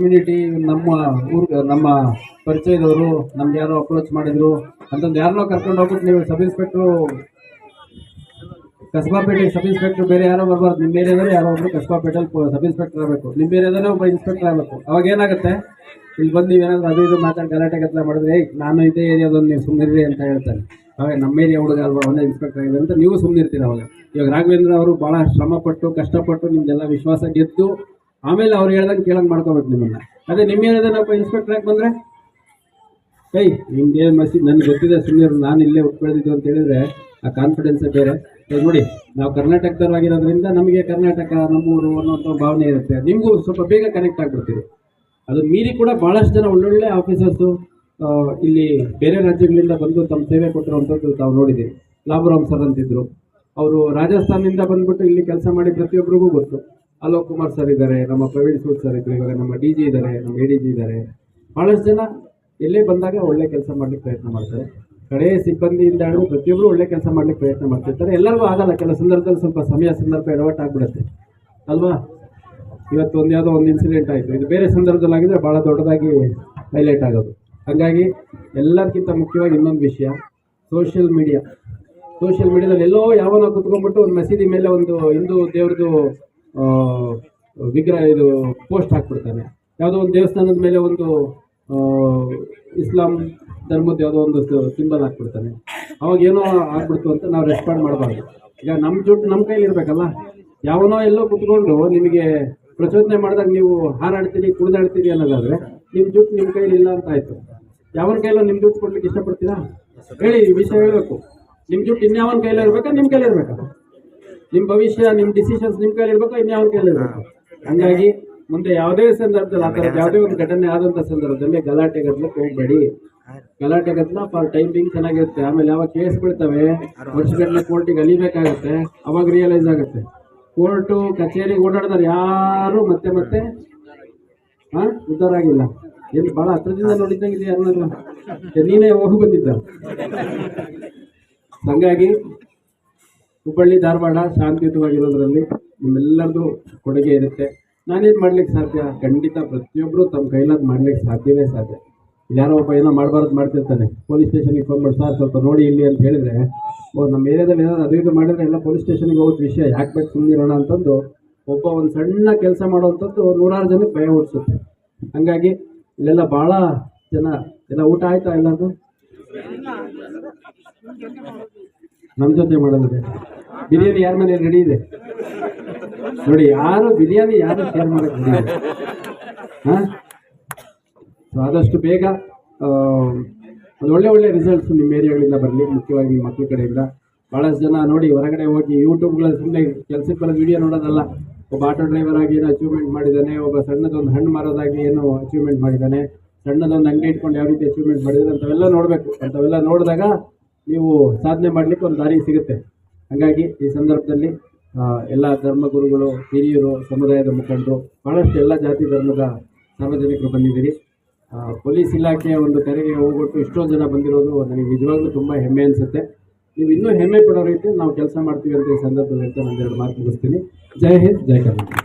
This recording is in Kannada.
ಕಮ್ಯುನಿಟಿ ನಮ್ಮ ಊರ್ ನಮ್ಮ ಪರಿಚಯದವರು ನಮ್ಗೆ ಯಾರೋ ಅಪ್ರೋಚ್ ಮಾಡಿದ್ರು. ಅಂತಂದು ಯಾರನ್ನೋ ಕರ್ಕೊಂಡು ಹೋಗ್ಬಿಟ್ಟು ನೀವು sub inspector Kasbapete sub inspector ಬೇರೆ ಯಾರೋ ಬರಬಾರ್ದು. ನಿಮ್ಮ ಏರಿಯಾದಲ್ಲಿ ಯಾರೋ ಒಬ್ಬರು ಕಸಬಾಪೇಟೆಯಲ್ಲಿ ಸಬ್ ಇನ್ಸ್ಪೆಕ್ಟರ್ ಆಗಬೇಕು. ನಿಮ್ಮ ಏರಿಯಾದಲ್ಲೇ ಒಬ್ಬ ಇನ್ಸ್ಪೆಕ್ಟರ್ ಆಗಬೇಕು. ಅವಾಗ ಏನಾಗುತ್ತೆ? ಇಲ್ಲಿ ಬಂದು ನೀವೇನಾದ್ರು ಅದು ಇದು ಮಾತಾಡಿ, ಗಲಾಟೆ, ಗದ್ದಲ ಮಾಡಿದ್ರೆ ನಾನು ಇದೇ ಏರಿಯಾದಲ್ಲಿ ನೀವು ಸುಮ್ಮನಿರಿ ಅಂತ ಹೇಳ್ತಾರೆ. ಅವಾಗ ನಮ್ಮ ಏರಿಯಾ ಹುಡುಗ ಅಲ್ವಾ, ಒಂದೇ ಇನ್ಸ್ಪೆಕ್ಟರ್ ಆಗಿದೆ ಅಂತ ನೀವು ಸುಮ್ಮನಿರ್ತೀರ ಅವಾಗ. ಇವಾಗ ರಾಘವೇಂದ್ರ ಅವರು ಭಾಳ ಶ್ರಮಪಟ್ಟು, ಕಷ್ಟಪಟ್ಟು ನಿಮ್ದೆಲ್ಲ ವಿಶ್ವಾಸ ಗೆದ್ದು ಆಮೇಲೆ ಅವ್ರು ಹೇಳ್ದಂಗೆ ಕೇಳಂಗೆ ಮಾಡ್ಕೋಬೇಕು ನಿಮ್ಮನ್ನ. ಅದೇ ನಿಮ್ಮ ಏರಿಯಾದಲ್ಲಿ ಒಬ್ಬ ಇನ್ಸ್ಪೆಕ್ಟರ್ ಆಗಿ ಬಂದರೆ? ಕೈ ನಿಮ್ಗೆ ಮಸಿ ನನಗೆ ಗೊತ್ತಿದೆ ಸುಮ್ಮನೆ ನಾನು ಇಲ್ಲೇ ಉಟ್ಕೊಳ್ದಿದ್ದು ಅಂತ ಹೇಳಿದ್ರೆ ಆ ಕಾನ್ಫಿಡೆನ್ಸ್ ಬೇರೆ. ನೋಡಿ, ನಾವು ಕರ್ನಾಟಕದವರಾಗಿರೋದ್ರಿಂದ ನಮಗೆ ಕರ್ನಾಟಕ ನಮ್ಮೂರು ಅನ್ನೋಂಥ ಭಾವನೆ ಇರುತ್ತೆ. ನಿಮಗೂ ಸ್ವಲ್ಪ ಬೇಗ ಕನೆಕ್ಟ್ ಆಗ್ಬಿಡ್ತೀರಿ. ಅದು ಮೀರಿ ಕೂಡ ಭಾಳಷ್ಟು ಜನ ಒಳ್ಳೊಳ್ಳೆ ಆಫೀಸರ್ಸು ಇಲ್ಲಿ ಬೇರೆ ರಾಜ್ಯಗಳಿಂದ ಬಂದು ತಮ್ಮ ಸೇವೆ ಕೊಟ್ಟಿರುವಂಥದ್ದು ತಾವು ನೋಡಿದ್ದೀವಿ ಲಾಭರಾಮ್ ಸರ್ ಅಂತಿದ್ರು. ಅವರು ರಾಜಸ್ಥಾನದಿಂದ ಬಂದ್ಬಿಟ್ಟು ಇಲ್ಲಿ ಕೆಲಸ ಮಾಡಿ ಪ್ರತಿಯೊಬ್ಬರಿಗೂ ಗೊತ್ತು. ಅಲೋಕ್ ಕುಮಾರ್ ಸರ್ ಇದ್ದಾರೆ, ನಮ್ಮ ಪ್ರವೀಣ್ ಸೂದ್ ಸರ್ ಇದ್ದಾರೆ, ಇವಾಗ ನಮ್ಮ ಡಿ ಜಿ ಇದ್ದಾರೆ, ನಮ್ಮ ಎ ಡಿ ಜಿ ಇದ್ದಾರೆ. ಭಾಳಷ್ಟು ಜನ ಎಲ್ಲೇ ಬಂದಾಗ ಒಳ್ಳೆ ಕೆಲಸ ಮಾಡ್ಲಿಕ್ಕೆ ಪ್ರಯತ್ನ ಮಾಡ್ತಾರೆ. ಕಡೆ ಸಿಬ್ಬಂದಿಯಿಂದ ಹಿಡಿದು ಪ್ರತಿಯೊಬ್ಬರು ಒಳ್ಳೆ ಕೆಲಸ ಮಾಡ್ಲಿಕ್ಕೆ ಪ್ರಯತ್ನ ಮಾಡ್ತಿರ್ತಾರೆ. ಎಲ್ಲರಿಗೂ ಆಗಲ್ಲ, ಕೆಲವು ಸಂದರ್ಭದಲ್ಲಿ ಸ್ವಲ್ಪ ಸಮಯ, ಸಂದರ್ಭ ಎಡವಟ್ಟು ಆಗ್ಬಿಡುತ್ತೆ. ಅಲ್ವಾ? ಇವತ್ತು ಒಂದು ಯಾವುದೋ ಒಂದು ಇನ್ಸಿಡೆಂಟ್ ಆಯಿತು. ಇದು ಬೇರೆ ಸಂದರ್ಭದಲ್ಲಿ ಆಗಿದ್ರೆ ಭಾಳ ದೊಡ್ಡದಾಗಿ ಹೈಲೈಟ್ ಆಗೋದು. ಹಾಗಾಗಿ ಎಲ್ಲರಿಗಿಂತ ಮುಖ್ಯವಾಗಿ ಇನ್ನೊಂದು ವಿಷಯ ಸೋಷಿಯಲ್ ಮೀಡಿಯಾ ಸೋಷಿಯಲ್ ಮೀಡಿಯಾದಲ್ಲಿ ಎಲ್ಲೋ ಯಾವನೋ ಕುತ್ಕೊಂಡ್ಬಿಟ್ಟು ಒಂದು ಮಸೀದಿ ಮೇಲೆ ಒಂದು ಹಿಂದೂ ದೇವ್ರದ್ದು ವಿಗ್ರಹ ಇದು ಪೋಸ್ಟ್ ಹಾಕ್ಬಿಡ್ತಾನೆ ಯಾವುದೋ ಒಂದು ದೇವಸ್ಥಾನದ ಮೇಲೆ ಒಂದು ಇಸ್ಲಾಂ ಧರ್ಮದ ಯಾವುದೋ ಒಂದು ಸಿಂಬಲ್ ಹಾಕ್ಬಿಡ್ತಾನೆ ಅವಾಗ ಏನೋ ಆಗ್ಬಿಡ್ತು ಅಂತ ನಾವು ರೆಸ್ಪಾಂಡ್ ಮಾಡಬಾರ್ದು. ಈಗ ನಮ್ಮ ದುಡ್ಡು ನಮ್ಮ ಕೈಲಿ ಇರಬೇಕಲ್ಲ? ಯಾವನೋ ಎಲ್ಲೋ ಕುತ್ಕೊಂಡು ನಿಮಗೆ ಪ್ರಚೋದನೆ ಮಾಡಿದಾಗ ನೀವು ಹಾರಾಡ್ತೀರಿ ಕುಡಿದಾಡ್ತೀರಿ ಅನ್ನೋದಾದ್ರೆ ನಿಮ್ಮ ದುಡ್ಡು ನಿಮ್ಮ ಕೈಲಿ ಇಲ್ಲ ಅಂತ ಆಯ್ತು. ಯಾವನ ಕೈಲೋ ನಿಮ್ಮ ದುಡ್ಡು ಕೊಡ್ಲಿಕ್ಕೆ ಇಷ್ಟಪಡ್ತೀರಾ? ಹೇಳಿ ವಿಷಯ ಹೇಳಬೇಕು. ನಿಮ್ಮ ದುಡ್ಡು ಇನ್ಯಾವನ ಕೈಲಿ ಇರಬೇಕಾ ನಿಮ್ಮ ಕೈಲಿ ಇರ್ಬೇಕಾ? ನಿಮ್ಮ ಭವಿಷ್ಯ ನಿಮ್ಮ ಡಿಸಿಷನ್ಸ್ ನಿಮ್ಮ ಕೈಲಿ ಇರಬೇಕು ಇನ್ಯಾವ ಕೈಲಿ ಇರ್ಬೇಕು? ಹಂಗಾಗಿ ಮುಂದೆ ಯಾವುದೇ ಸಂದರ್ಭದಲ್ಲಿ ಆ ಯಾವುದೇ ಒಂದು ಘಟನೆ ಆದಂಥ ಸಂದರ್ಭದಲ್ಲಿ ಗಲಾಟೆ ಗದ್ದಲಕ್ಕೆ ಹೋಗಬೇಡಿ. ಗಲಾಟೆ ಗದ್ದಲ ಫಾರ್ ಟೈಮಿಂಗ್ ಚೆನ್ನಾಗಿರುತ್ತೆ. ಆಮೇಲೆ ಯಾವಾಗ ಕೇಸ್ ಬೀಳ್ತವೆ ವರ್ಷಗಟ್ಟಲೆ ಕೋರ್ಟಿಗೆ ಅಲಿಬೇಕಾಗತ್ತೆ ಅವಾಗ ರಿಯಲೈಸ್ ಆಗುತ್ತೆ. ಕೋರ್ಟು ಕಚೇರಿಗೆ ಓಡಾಡಿದ್ರೆ ಯಾರು ಮತ್ತೆ ಮತ್ತೆ ಹಾ ಉದ್ಧಾರ ಆಗಿಲ್ಲ. ಏನು ಭಾಳ ಹತ್ರದಿಂದ ನೋಡಿದ್ದಂಗಿದೆ ಯಾರನ್ನಾದ್ರು? ಏ, ನೀನೇ ಹೋಗಿ ಬಂದಿದ್ದ? ಹಂಗಾಗಿ ಹುಬ್ಬಳ್ಳಿ, ಧಾರವಾಡ ಶಾಂತಿಯುತವಾಗಿರೋದ್ರಲ್ಲಿ ನಿಮ್ಮೆಲ್ಲರದು ಕೊಡುಗೆ ಇರುತ್ತೆ. ನಾನೇನು ಮಾಡ್ಲಿಕ್ಕೆ ಸಾಧ್ಯ? ಖಂಡಿತ ಪ್ರತಿಯೊಬ್ಬರು ತಮ್ಮ ಕೈಲಾದ ಮಾಡ್ಲಿಕ್ಕೆ ಸಾಧ್ಯವೇ ಸಾಧ್ಯ. ಯಾರೋ ಒಬ್ಬ ಏನೋ ಮಾಡಬಾರ್ದು ಮಾಡ್ತಿರ್ತಾನೆ. ಪೊಲೀಸ್ ಸ್ಟೇಷನ್ಗೆ ಫೋನ್ ಮಾಡಿ, ಸರ್, ಸ್ವಲ್ಪ ನೋಡಿ ಇಲ್ಲಿ ಅಂತ ಹೇಳಿದ್ರೆ, ಓ, ನಮ್ಮ ಏರಿಯಾದಲ್ಲಿ ಏನಾದ್ರು ಅದು ಇದು ಮಾಡಿದ್ರೆ ಎಲ್ಲ ಪೊಲೀಸ್ ಸ್ಟೇಷನ್ಗೆ ಹೋಗೋದು ವಿಷಯ. ಯಾಕೆ ಬೇಕು ಸುಮ್ಮನಿರೋಣ ಅಂತಂದು ಒಬ್ಬ ಒಂದು ಸಣ್ಣ ಕೆಲಸ ಮಾಡುವಂಥದ್ದು ನೂರಾರು ಜನಕ್ಕೆ ಭಯ ಹುಡ್ಸುತ್ತೆ ಹಂಗಾಗಿ ಇಲ್ಲೆಲ್ಲ ಭಾಳ ಜನ, ಎಲ್ಲ ಊಟ ಆಯ್ತಾ ಎಲ್ಲದು ನಮ್ಮ ಜೊತೆ ಮಾಡೋದಿದೆ ಬಿರಿಯಾನಿ ಯಾರ ಮನೇಲಿ ರೆಡಿ ಇದೆ? ನೋಡಿ, ಯಾರು ಬಿರಿಯಾನಿ ಯಾರು ಶೇರ್ ಮಾಡೋಕ್ಕೆ ಹಾಂ. ಸೊ ಆದಷ್ಟು ಬೇಗ ಒಂದು ಒಳ್ಳೆ ಒಳ್ಳೆ ರಿಸಲ್ಟ್ಸ್ ನಿಮ್ಮ ಏರಿಯಾಗಳಿಂದ ಬರಲಿ. ಮುಖ್ಯವಾಗಿ ನಿಮ್ಮ ಮಕ್ಕಳ ಕಡೆಯಿಂದ. ಭಾಳಷ್ಟು ಜನ ನೋಡಿ, ಹೊರಗಡೆ ಹೋಗಿ ಯೂಟ್ಯೂಬ್ಗಳ ಸುಮ್ಮನೆ ಕೆಲಸಕ್ಕೆ ಬರೋದು ವಿಡಿಯೋ ನೋಡೋದಲ್ಲ. ಒಬ್ಬ ಆಟೋ ಡ್ರೈವರ್ ಆಗಿ ಏನೋ ಅಚೀವ್ಮೆಂಟ್ ಮಾಡಿದ್ದಾನೆ ಒಬ್ಬ ಸಣ್ಣದೊಂದು ಹಣ್ಣು ಮಾರೋದಾಗಿ ಏನೋ ಅಚೀವ್ಮೆಂಟ್ ಮಾಡಿದ್ದಾನೆ ಸಣ್ಣದೊಂದು ಅಂಗಡಿ ಇಟ್ಕೊಂಡು ಯಾವ ರೀತಿ ಅಚೀವ್ಮೆಂಟ್ ಮಾಡಿದ್ದಾರೆ ಅಂಥವೆಲ್ಲ ನೋಡಬೇಕು. ಅಂಥವೆಲ್ಲ ನೋಡಿದಾಗ ನೀವು ಸಾಧನೆ ಮಾಡಲಿಕ್ಕೆ ಒಂದು ದಾರಿ ಸಿಗುತ್ತೆ. ಹಾಗಾಗಿ ಈ ಸಂದರ್ಭದಲ್ಲಿ ಎಲ್ಲ ಧರ್ಮಗುರುಗಳು, ಹಿರಿಯರು, ಸಮುದಾಯದ ಮುಖಂಡರು ಭಾಳಷ್ಟು ಎಲ್ಲ ಜಾತಿ ಧರ್ಮದ ಸಾರ್ವಜನಿಕರು ಬಂದಿದ್ದೀರಿ. ಪೊಲೀಸ್ ಇಲಾಖೆಯ ಒಂದು ಕರೆಗೆ ಹೋಗ್ಬಿಟ್ಟು ಇಷ್ಟೊಂದು ಜನ ಬಂದಿರೋದು ನನಗೆ ನಿಜವಾಗ್ಲೂ ತುಂಬ ಹೆಮ್ಮೆ ಅನಿಸುತ್ತೆ. ನೀವು ಇನ್ನೂ ಹೆಮ್ಮೆ ಪಡೋ ರೀತಿ ನಾವು ಕೆಲಸ ಮಾಡ್ತೀವಿ ಅಂತ ಈ ಸಂದರ್ಭದಲ್ಲಿ ಅಂತ ಒಂದೆರಡು ಮಾತು ಮುಗಿಸ್ತೀನಿ. ಜೈ ಹಿಂದ್, ಜೈ ಕರ್ನಾಟಕ.